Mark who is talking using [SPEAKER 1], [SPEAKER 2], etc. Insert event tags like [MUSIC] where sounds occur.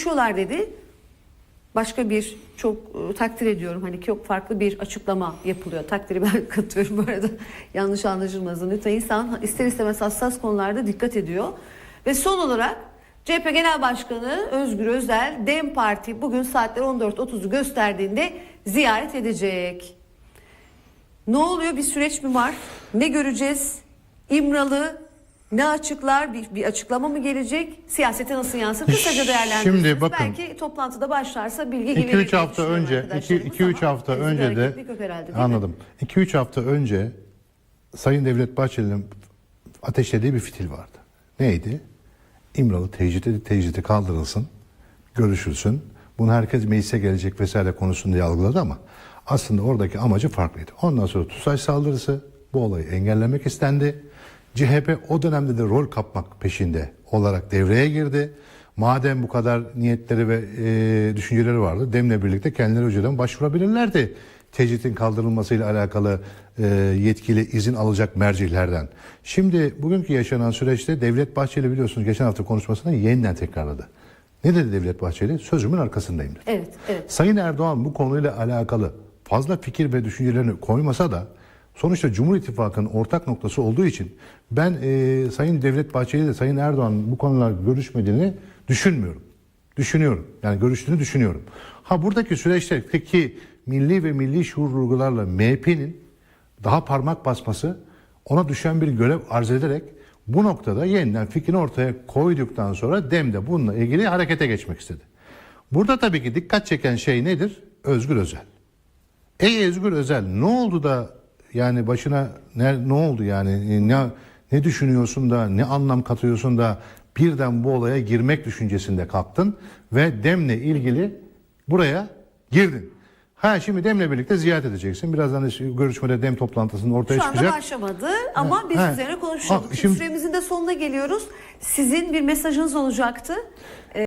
[SPEAKER 1] görüşüyorlar dedi. Başka bir çok e, takdir ediyorum hani çok farklı bir açıklama yapılıyor. Takdiri ben [LAUGHS] katıyorum bu arada. Yanlış anlaşılmasın. Lütfen insan ister istemez hassas konularda dikkat ediyor. Ve son olarak CHP Genel Başkanı Özgür Özel DEM Parti bugün saatler 14.30'u gösterdiğinde ziyaret edecek. Ne oluyor? Bir süreç mi var? Ne göreceğiz? İmralı ne açıklar? Bir, bir açıklama mı gelecek? Siyasete nasıl yansır? Kısaca değerlendirirsiniz.
[SPEAKER 2] Şimdi bakın.
[SPEAKER 1] Belki toplantıda başlarsa bilgi gelir.
[SPEAKER 2] 2-3 hafta önce 2-3 hafta önce de anladım. 2-3 hafta önce Sayın Devlet Bahçeli'nin ateşlediği bir fitil vardı. Neydi? İmralı tecridi, tecridi kaldırılsın, görüşülsün. Bunu herkes meclise gelecek vesaire konusunda algıladı ama aslında oradaki amacı farklıydı. Ondan sonra TUSAŞ saldırısı bu olayı engellemek istendi. CHP o dönemde de rol kapmak peşinde olarak devreye girdi. Madem bu kadar niyetleri ve e, düşünceleri vardı, DEM'le birlikte kendileri önceden başvurabilirlerdi. Tecritin kaldırılmasıyla alakalı e, yetkili izin alacak mercilerden. Şimdi bugünkü yaşanan süreçte Devlet Bahçeli biliyorsunuz geçen hafta konuşmasında yeniden tekrarladı. Ne dedi Devlet Bahçeli? Sözümün arkasındayım dedi.
[SPEAKER 1] Evet, evet.
[SPEAKER 2] Sayın Erdoğan bu konuyla alakalı fazla fikir ve düşüncelerini koymasa da sonuçta Cumhur İttifakı'nın ortak noktası olduğu için ben e, Sayın Devlet Bahçeli ile Sayın Erdoğan bu konular görüşmediğini düşünmüyorum. Düşünüyorum. Yani görüştüğünü düşünüyorum. Ha buradaki süreçteki milli ve milli şuur vurgularla MHP'nin daha parmak basması ona düşen bir görev arz ederek bu noktada yeniden fikrini ortaya koyduktan sonra DEM de bununla ilgili harekete geçmek istedi. Burada tabii ki dikkat çeken şey nedir? Özgür Özel. Ey Özgür Özel ne oldu da yani başına ne, ne oldu yani E, ne ne düşünüyorsun da ne anlam katıyorsun da birden bu olaya girmek düşüncesinde kalktın ve Dem'le ilgili buraya girdin. Ha şimdi Dem'le birlikte ziyaret edeceksin. Birazdan görüşmede Dem toplantısında ortaya
[SPEAKER 1] Şu anda
[SPEAKER 2] çıkacak.
[SPEAKER 1] başlamadı ama biz
[SPEAKER 2] Ha.
[SPEAKER 1] üzerine konuşuyorduk.
[SPEAKER 2] Ha, Şimdi
[SPEAKER 1] süremizin de sonuna geliyoruz. Sizin bir mesajınız olacaktı.